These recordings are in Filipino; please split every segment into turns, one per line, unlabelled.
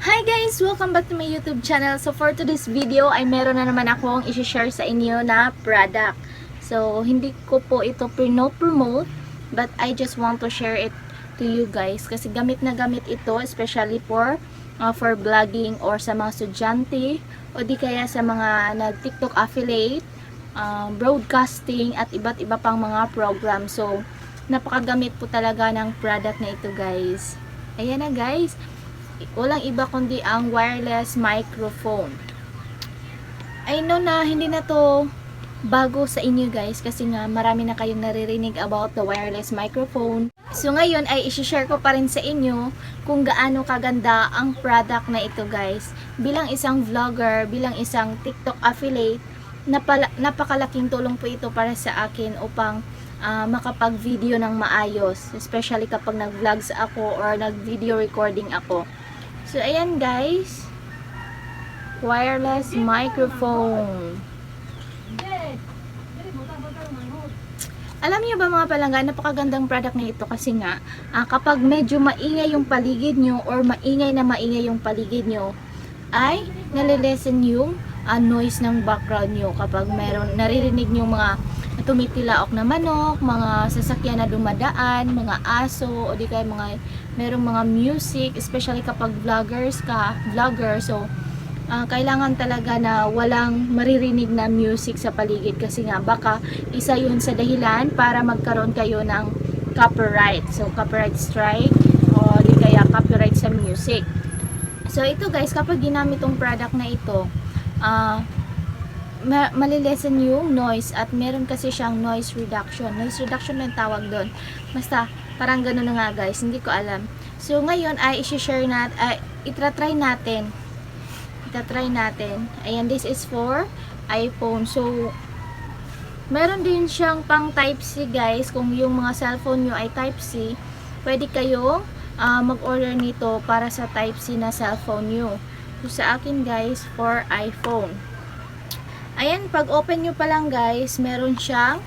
Hi guys! Welcome back to my YouTube channel. So for today's video ay meron na naman akong isi-share sa inyo na product. So hindi ko po ito promote but I just want to share it to you guys kasi gamit na gamit ito especially for uh, for vlogging or sa mga estudyante o di kaya sa mga nag TikTok affiliate, uh, broadcasting at iba't iba pang mga program. So napakagamit po talaga ng product na ito guys. Ayan na guys walang iba kundi ang wireless microphone. I know na hindi na to bago sa inyo guys kasi nga marami na kayong naririnig about the wireless microphone. So ngayon ay isi-share ko pa rin sa inyo kung gaano kaganda ang product na ito guys. Bilang isang vlogger, bilang isang TikTok affiliate, napala, napakalaking tulong po ito para sa akin upang ah, makapag-video ng maayos. Especially kapag nag-vlogs ako or nag-video recording ako. So, ayan guys. Wireless microphone. Alam niyo ba mga palangga, napakagandang product na ito kasi nga, ah, kapag medyo maingay yung paligid nyo or maingay na maingay yung paligid nyo, ay nalilesen yung ah, noise ng background nyo kapag meron, naririnig nyo mga tumitilaok na manok, mga sasakyan na dumadaan, mga aso, o di kaya mga merong mga music, especially kapag vloggers ka, vlogger, so ah, kailangan talaga na walang maririnig na music sa paligid kasi nga baka isa yun sa dahilan para magkaroon kayo ng copyright. So, copyright strike o di kaya copyright sa music. So, ito guys, kapag ginamit tong product na ito, ah, ma- malilesen yung noise at meron kasi siyang noise reduction. Noise reduction lang tawag doon. Basta, parang ganun na nga guys, hindi ko alam. So, ngayon ay isi-share nat, ay itratry natin. Itatry natin. Ayan, this is for iPhone. So, meron din siyang pang Type-C guys. Kung yung mga cellphone nyo ay Type-C, pwede kayong ah, mag-order nito para sa Type-C na cellphone nyo. So, sa akin guys, for iPhone. Ayan, pag open nyo pa lang guys, meron siyang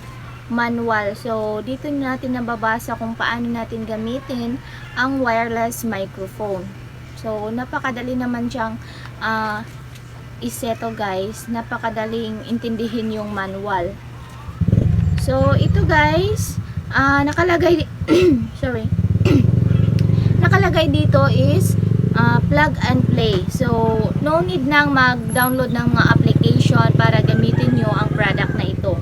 manual. So, dito natin nababasa kung paano natin gamitin ang wireless microphone. So, napakadali naman siyang ah, iseto guys. Napakadaling intindihin yung manual. So, ito guys, ah, nakalagay, sorry, nakalagay dito is ah, plug and play. So, no need nang mag-download ng mga application para gamitin nyo ang product na ito.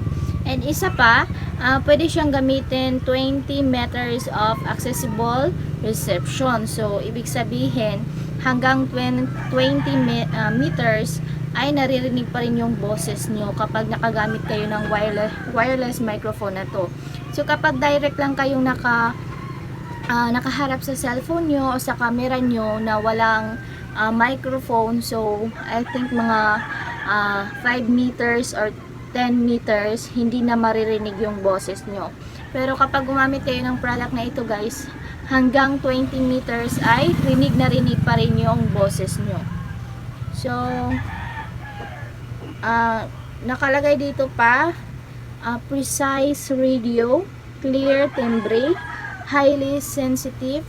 And isa pa, ah, pwede siyang gamitin 20 meters of accessible reception. So, ibig sabihin, hanggang 20, 20 me- ah, meters ay naririnig pa rin yung boses nyo kapag nakagamit kayo ng wireless, wireless microphone na to. So, kapag direct lang kayong naka ah, nakaharap sa cellphone nyo o sa camera nyo na walang ah, microphone. So, I think mga ah, 5 meters or 10 meters, hindi na maririnig yung boses nyo. Pero kapag gumamit kayo ng product na ito guys, hanggang 20 meters ay rinig na rinig pa rin yung boses nyo. So, ah, nakalagay dito pa, ah, precise radio, clear timbre, highly sensitive,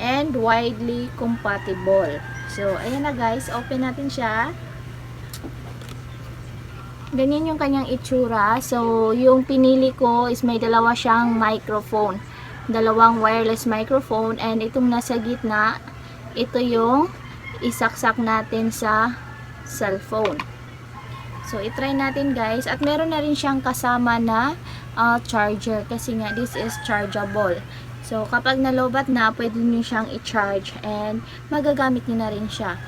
and widely compatible. So, ayan na guys, open natin siya. Ganyan yung kanyang itsura. So, yung pinili ko is may dalawa siyang microphone. Dalawang wireless microphone. And itong nasa gitna, ito yung isaksak natin sa cellphone. So, itry natin guys. At meron na rin siyang kasama na uh, charger. Kasi nga, this is chargeable. So, kapag nalobat na, pwede nyo siyang i-charge. And magagamit nyo na rin siya.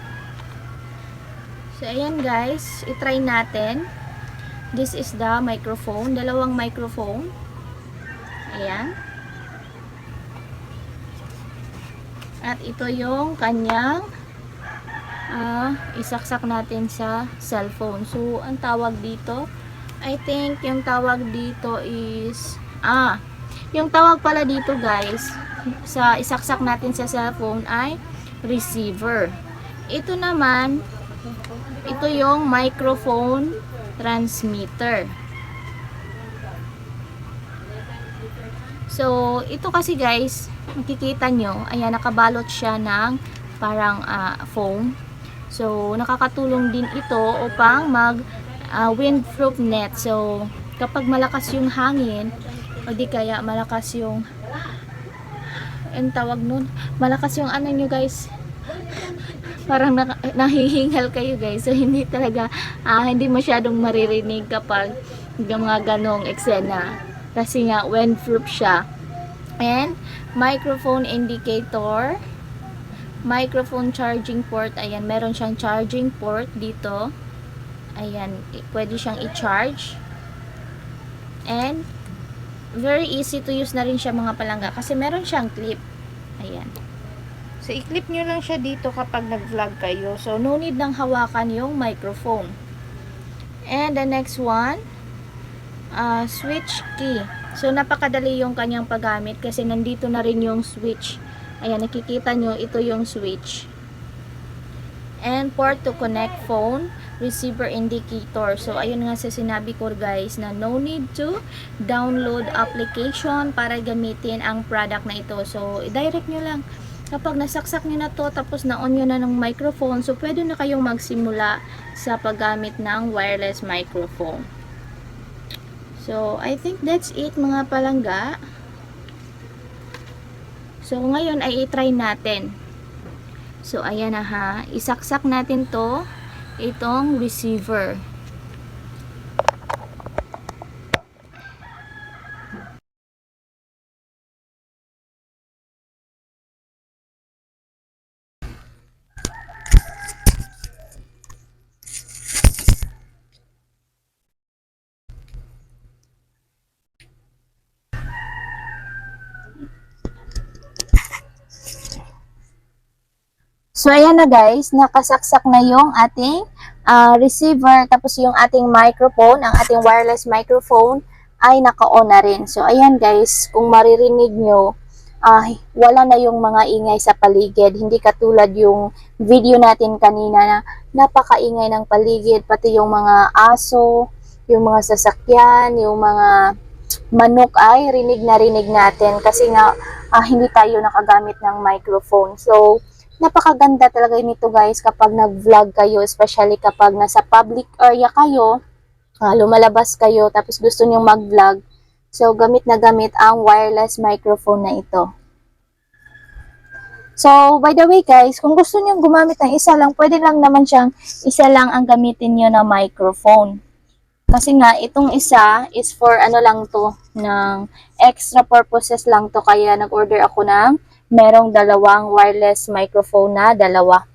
So, ayan guys. Itry natin. This is the microphone. Dalawang microphone. Ayan. At ito yung kanyang ah, isaksak natin sa cellphone. So, ang tawag dito, I think yung tawag dito is, ah, yung tawag pala dito guys, sa isaksak natin sa cellphone ay receiver. Ito naman, ito yung microphone transmitter. So, ito kasi guys, makikita nyo, ayan, nakabalot siya ng parang ah, foam. So, nakakatulong din ito upang mag ah, windproof net. So, kapag malakas yung hangin, o di kaya malakas yung ang tawag nun, malakas yung ano nyo guys, parang na, nahihingal kayo guys. So, hindi talaga, ah, hindi masyadong maririnig kapag mga ganong eksena. Kasi nga, windproof siya. And, microphone indicator, microphone charging port, ayan, meron siyang charging port dito. Ayan, pwede siyang i-charge. And, very easy to use na rin siya mga palangga kasi meron siyang clip. Ayan. So, i-clip nyo lang siya dito kapag nag-vlog kayo. So, no need nang hawakan yung microphone. And the next one, uh, switch key. So, napakadali yung kanyang paggamit kasi nandito na rin yung switch. Ayan, nakikita nyo, ito yung switch. And port to connect phone, receiver indicator. So, ayun nga sa sinabi ko guys na no need to download application para gamitin ang product na ito. So, i-direct nyo lang. Kapag nasaksak nyo na to, tapos na-on nyo na ng microphone, so pwede na kayong magsimula sa paggamit ng wireless microphone. So, I think that's it mga palangga. So, ngayon ay i-try natin. So, ayan na ha. Isaksak natin to itong receiver. So, ayan na guys, nakasaksak na yung ating ah, receiver, tapos yung ating microphone, ang ating wireless microphone, ay naka-on na rin. So, ayan guys, kung maririnig nyo, ah, wala na yung mga ingay sa paligid. Hindi katulad yung video natin kanina na napakaingay ng paligid, pati yung mga aso, yung mga sasakyan, yung mga manok ay rinig na rinig natin kasi nga ah, hindi tayo nakagamit ng microphone. So, napakaganda talaga nito guys kapag nag-vlog kayo, especially kapag nasa public area kayo, ah, lumalabas kayo, tapos gusto nyong mag-vlog. So, gamit na gamit ang wireless microphone na ito. So, by the way guys, kung gusto nyong gumamit ng isa lang, pwede lang naman siyang isa lang ang gamitin nyo na microphone. Kasi nga, itong isa is for ano lang to, ng extra purposes lang to. Kaya nag-order ako ng merong dalawang wireless microphone na dalawa.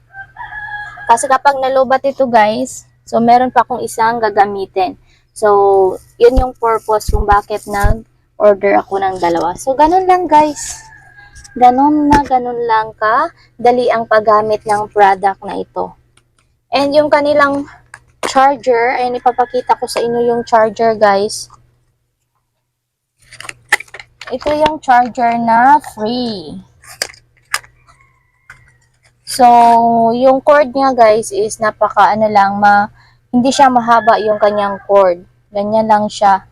Kasi kapag nalubat ito guys, so meron pa akong isang gagamitin. So, yun yung purpose kung bakit nag-order ako ng dalawa. So, ganun lang guys. Ganun na, ganun lang ka. Dali ang paggamit ng product na ito. And yung kanilang charger, ay ipapakita ko sa inyo yung charger guys. Ito yung charger na free. So, yung cord niya guys is napaka ano lang, ma, hindi siya mahaba yung kanyang cord. Ganyan lang siya.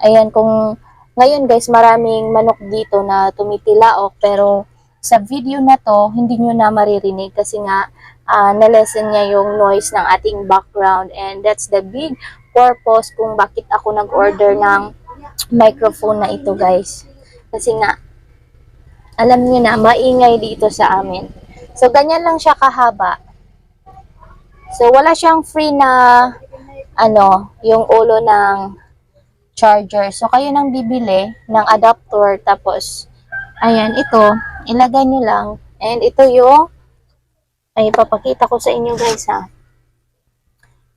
Ayan, kung ngayon guys, maraming manok dito na tumitilaok pero sa video na to, hindi nyo na maririnig kasi nga uh, nalesen niya yung noise ng ating background and that's the big purpose kung bakit ako nag-order ng microphone na ito guys. Kasi nga, alam niyo na, maingay dito sa amin. So, ganyan lang siya kahaba. So, wala siyang free na, ano, yung ulo ng charger. So, kayo nang bibili ng adapter. Tapos, ayan, ito, ilagay nyo lang. And ito yung, ay, papakita ko sa inyo guys ha.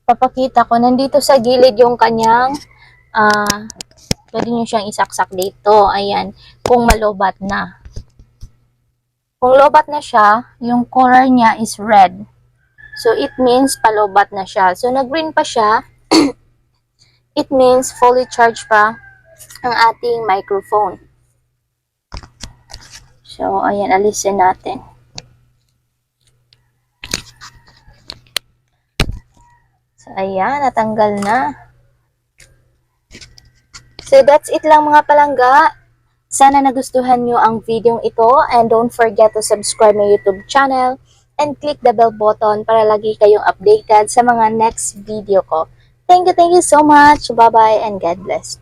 Papakita ko, nandito sa gilid yung kanyang, ah, pwede nyo siyang isaksak dito. Ayan, kung malubat na. Kung lobat na siya, yung color niya is red. So, it means palobat na siya. So, nag-green pa siya. it means fully charged pa ang ating microphone. So, ayan, alisin natin. So, ayan, natanggal na. So, that's it lang mga palangga. Sana nagustuhan nyo ang video ito and don't forget to subscribe my YouTube channel and click the bell button para lagi kayong updated sa mga next video ko. Thank you, thank you so much. Bye-bye and God bless.